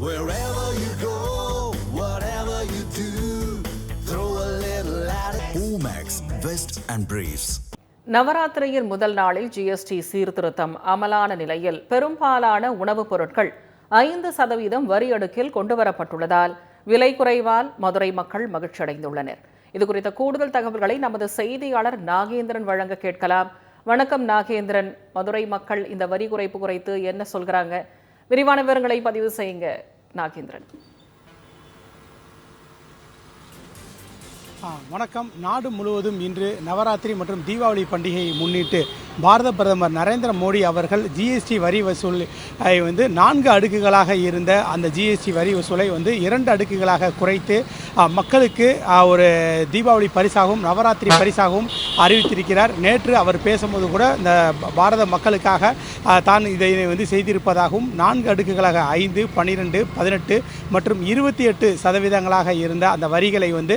Wherever you go, whatever you do, throw a little at it. Omax, Vest and Briefs. நவராத்திரியின் முதல் நாளில் GST சீர்திருத்தம் அமலான நிலையில் பெரும்பாலான உணவுப் பொருட்கள் ஐந்து சதவீதம் வரி அடுக்கில் கொண்டுவரப்பட்டுள்ளதால் விலை குறைவால் மதுரை மக்கள் மகிழ்ச்சியடைந்துள்ளனர் இது குறித்த கூடுதல் தகவல்களை நமது செய்தியாளர் நாகேந்திரன் வழங்க கேட்கலாம் வணக்கம் நாகேந்திரன் மதுரை மக்கள் இந்த வரி குறைப்பு குறித்து என்ன சொல்கிறாங்க விரிவான விவரங்களை பதிவு செய்யுங்க. நாகேந்திரன். வணக்கம். நாடு முழுவதும் இன்று நவராத்திரி மற்றும் தீபாவளி பண்டிகையை முன்னிட்டு பாரத பிரதமர் நரேந்திர மோடி அவர்கள் ஜிஎஸ்டி வரி வசூலை வந்து நான்கு அடுக்குகளாக இருந்த அந்த ஜிஎஸ்டி வரி வசூலை வந்து இரண்டு அடுக்குகளாக குறைத்து மக்களுக்கு ஒரு தீபாவளி பரிசாகவும் நவராத்திரி பரிசாகவும் அறிவித்திருக்கிறார். நேற்று அவர் பேசும்போது கூட இந்த பாரத மக்களுக்காக தான் இதை வந்து செய்திருப்பதாகவும் நான்கு அடுக்குகளாக ஐந்து பன்னிரெண்டு பதினெட்டு மற்றும் இருபத்தி எட்டு சதவீதங்களாக இருந்த அந்த வரிகளை வந்து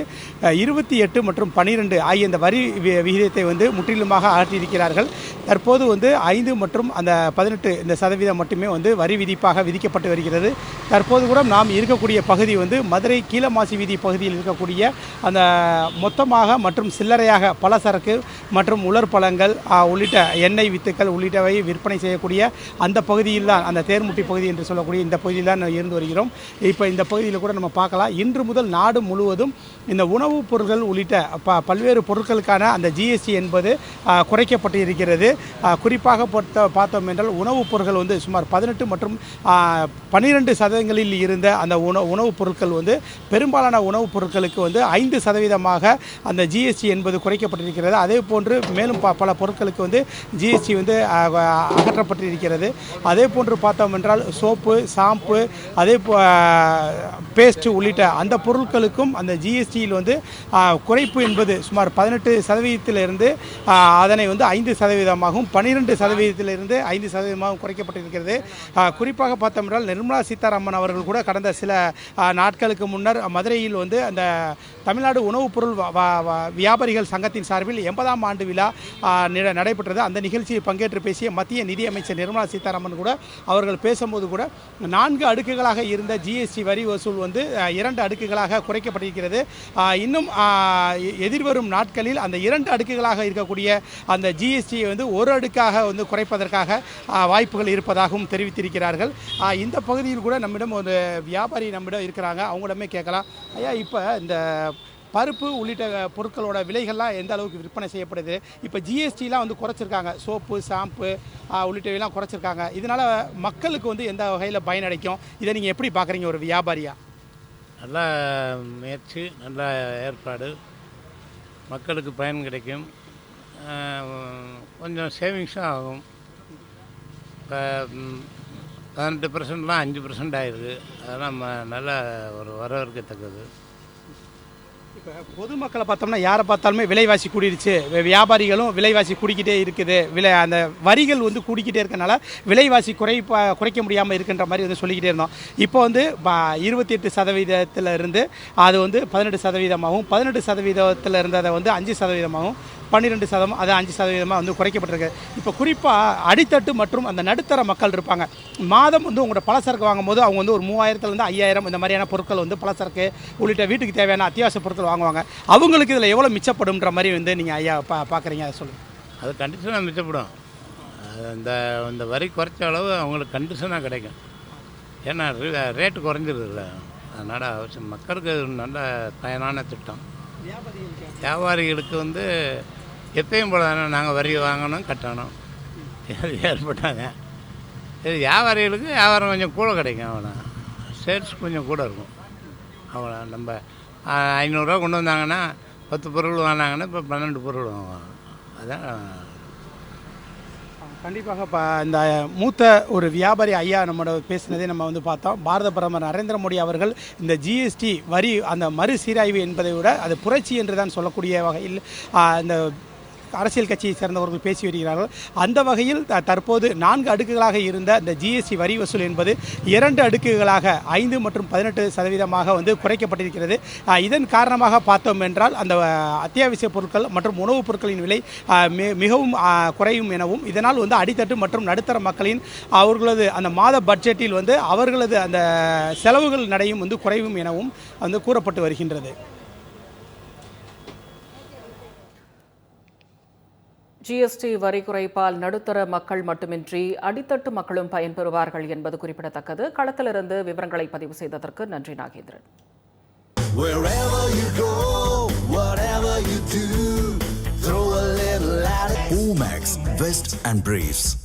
இருபத்தி எட்டு மற்றும் பன்னிரெண்டு ஆகிய இந்த வரி வி- விகிதத்தை வந்து முற்றிலுமாக அகற்றியிருக்கிறார்கள். தற்போது வந்து ஐந்து மற்றும் அந்த பதினெட்டு இந்த சதவீதம் மட்டுமே வந்து வரி விதிப்பாக விதிக்கப்பட்டு வருகிறது. தற்போது கூட நாம் இருக்கக்கூடிய பகுதி வந்து மதுரை கீழமாசி வீதி பகுதியில் இருக்கக்கூடிய அந்த மொத்தமாக மற்றும் சில்லறையாக பல சரக்கு மற்றும் உலர் பழங்கள் உள்ளிட்ட எண்ணெய் வித்துக்கள் உள்ளிட்டவை விற்பனை செய்யக்கூடிய அந்த பகுதியில் தான் அந்த தேர்முட்டி பகுதி என்று சொல்லக்கூடிய இந்த பகுதியில் தான் இருந்து வருகிறோம். இப்போ இந்த பகுதியில் கூட நம்ம பார்க்கலாம். இன்று முதல் நாடு முழுவதும் இந்த உணவுப் பொருட்கள் உள்ளிட்ட ப பல்வேறு பொருட்களுக்கான அந்த ஜிஎஸ்டி என்பது குறைக்கப்பட்டு இருக்கிறது. வருகிறது குறிப்பாக பொறுத்த பார்த்தோம் என்றால் உணவுப் பொருட்கள் வந்து சுமார் பதினெட்டு மற்றும் பன்னிரெண்டு சதவீதங்களில் இருந்த அந்த உணவு உணவுப் பொருட்கள் வந்து பெரும்பாலான உணவுப் பொருட்களுக்கு வந்து ஐந்து சதவீதமாக அந்த ஜிஎஸ்டி என்பது குறைக்கப்பட்டிருக்கிறது. அதே போன்று மேலும் ப பல பொருட்களுக்கு வந்து ஜிஎஸ்டி வந்து அகற்றப்பட்டிருக்கிறது. அதே போன்று பார்த்தோம் என்றால் சோப்பு ஷாம்பு அதே போ பேஸ்ட் உள்ளிட்ட அந்த பொருட்களுக்கும் அந்த ஜிஎஸ்டியில் வந்து குறைப்பு என்பது சுமார் பதினெட்டு சதவீதத்திலிருந்து அதனை வந்து ஐந்து சதவீதம் சதவீதமாகவும் பன்னிரெண்டு சதவீதத்திலிருந்து ஐந்து சதவீதமாகவும் குறைக்கப்பட்டிருக்கிறது. குறிப்பாக பார்த்தோம் என்றால் நிர்மலா சீதாராமன் அவர்கள் கூட கடந்த சில நாட்களுக்கு முன்னர் மதுரையில் வந்து அந்த தமிழ்நாடு உணவுப் பொருள் வ- வியாபாரிகள் சங்கத்தின் சார்பில் எண்பதாம் ஆண்டு விழா நடைபெற்றது. அந்த நிகழ்ச்சியில் பங்கேற்று பேசிய மத்திய நிதியமைச்சர் நிர்மலா சீதாராமன் கூட அவர்கள் பேசும்போது கூட நான்கு அடுக்குகளாக இருந்த ஜிஎஸ்டி வரி வசூல் வந்து இரண்டு அடுக்குகளாக குறைக்கப்பட்டிருக்கிறது. இன்னும் எதிர்வரும் நாட்களில் அந்த இரண்டு அடுக்குகளாக இருக்கக்கூடிய அந்த ஜிஎஸ்டியை வந்து ஒரு அடுக்காக வந்து குறைப்பதற்காக வாய்ப்புகள் இருப்பதாகவும் தெரிவித்திருக்கிறார்கள். இந்த பகுதியில் கூட நம்மிடம் ஒரு வியாபாரி நம்மிடம் இருக்கிறாங்க. அவங்களிடமே கேட்கலாம். ஐயா இப்போ இந்த பருப்பு உள்ளிட்ட பொருட்களோட விலைகள்லாம் எந்த அளவுக்கு விற்பனை செய்யப்படுது? இப்போ ஜிஎஸ்டிலாம் வந்து குறைச்சிருக்காங்க. Soap shampoo உள்ளிட்டவையெல்லாம் குறைச்சிருக்காங்க. இதனால் மக்களுக்கு வந்து எந்த வகையில் பயனடைக்கும் இதை நீங்கள் எப்படி பார்க்குறீங்க ஒரு வியாபாரியாக நல்ல முயற்சி நல்ல ஏற்பாடு. மக்களுக்கு பயன் கிடைக்கும். கொஞ்சம் சேவிங்ஸும் ஆகும். இப்போ பதினெட்டு பர்சன்ட்லாம் அஞ்சு பர்சன்ட் ஆயிருக்கு. அதெல்லாம் நல்லா நல்ல ஒரு வரவேற்கத்தக்கது. இப்போ பொதுமக்களை பார்த்தோம்னா யாரை பார்த்தாலுமே விலைவாசி கூடிருச்சு. வியாபாரிகளும் விலைவாசி கூடிக்கிட்டே இருக்குது. விலை அந்த வரிகள் வந்து கூடிக்கிட்டே இருக்கனால விலைவாசி குறைப்பா குறைக்க முடியாமல் இருக்கின்ற மாதிரி வந்து சொல்லிக்கிட்டே இருந்தோம். இப்போ வந்து இருபத்தி எட்டு சதவீதத்தில் இருந்து அது வந்து பதினெட்டு சதவீதமாகவும் பதினெட்டு சதவீதத்தில் இருந்ததை வந்து அஞ்சு சதவீதமாகவும் பன்னிரெண்டு சதம் அது அஞ்சு சதவீதமாக வந்து குறைக்கப்பட்டிருக்கு. இப்போ குறிப்பாக அடித்தட்டு மற்றும் அந்த நடுத்தர மக்கள் இருப்பாங்க. மாதம் வந்து உங்களோட பலசரக்கு வாங்கும்போது அவங்க வந்து ஒரு மூவாயிரத்துலேருந்து ஐயாயிரம் இந்த மாதிரியான பொருட்கள் வந்து பலசரக்கு உள்ளிட்ட வீட்டுக்கு தேவையான அத்தியாவசிய பொருட்கள் வாங்குவாங்க. அவங்களுக்கு இதில் எவ்வளோ மிச்சப்படும்ன்ற மாதிரி வந்து நீங்கள் ஐயா பா பார்க்குறீங்க அதை சொல்லுங்கள் அது கண்டிஷனாக மிச்சப்படும். அந்த அந்த வரி குறைச்ச அளவு அவங்களுக்கு கண்டிஷனாக கிடைக்கும். ஏன்னா ரேட்டு குறைஞ்சிருதுல்ல. அதனால் அவசியம் மக்களுக்கு நல்ல பயனான திட்டம். வியாபாரிகளுக்கு வந்து எப்பயும் போல தானே நாங்கள் வரி வாங்கணும் கட்டணும். ஏற்பட்டாங்க. இது வியாபாரிகளுக்கு வியாபாரம் கொஞ்சம் கூட கிடைக்கும் அவ்வளோ சேல்ஸ் கொஞ்சம் கூட இருக்கும். அவ்வளோ நம்ம ஐநூறுரூவா கொண்டு வந்தாங்கன்னா பத்து பொருள் வாங்கினாங்கன்னா இப்போ பன்னெண்டு பொருள் வாங்குவாங்க. அதான் கண்டிப்பாக இப்போ இந்த மூத்த ஒரு வியாபாரி ஐயா நம்மளோட பேசினதே நம்ம வந்து பார்த்தோம். பாரத பிரதமர் நரேந்திர மோடி அவர்கள் இந்த ஜிஎஸ்டி வரி அந்த மறுசீராய்வு என்பதை விட அது புரட்சி என்று தான் சொல்லக்கூடிய வகையில் இந்த அரசியல் கட்சியை சேர்ந்தவர்கள் பேசி வருகிறார்கள். அந்த வகையில் த- தற்போது நான்கு அடுக்குகளாக இருந்த இந்த ஜிஎஸ்டி வரி வசூல் என்பது இரண்டு அடுக்குகளாக ஐந்து மற்றும் பதினெட்டு சதவீதமாக வந்து குறைக்கப்பட்டிருக்கிறது. இதன் காரணமாக பார்த்தோம் என்றால் அந்த அத்தியாவசிய பொருட்கள் மற்றும் உணவுப் பொருட்களின் விலை மிகவும் குறையும் எனவும் இதனால் வந்து அடித்தட்டு மற்றும் நடுத்தர மக்களின் அவர்களது அந்த மாத பட்ஜெட்டில் வந்து அவர்களது அந்த செலவுகள் நடையும் வந்து குறையும் எனவும் வந்து கூறப்பட்டு வருகின்றது. ஜிஎஸ்டி வரி குறைப்பால் நடுத்தர மக்கள் மட்டுமின்றி அடித்தட்டு மக்களும் பயன்பெறுவார்கள் என்பது குறிப்பிடத்தக்கது களத்திலிருந்து விவரங்களை பதிவு செய்ததற்கு நன்றி Nagendran. Omax, Vest and Briefs.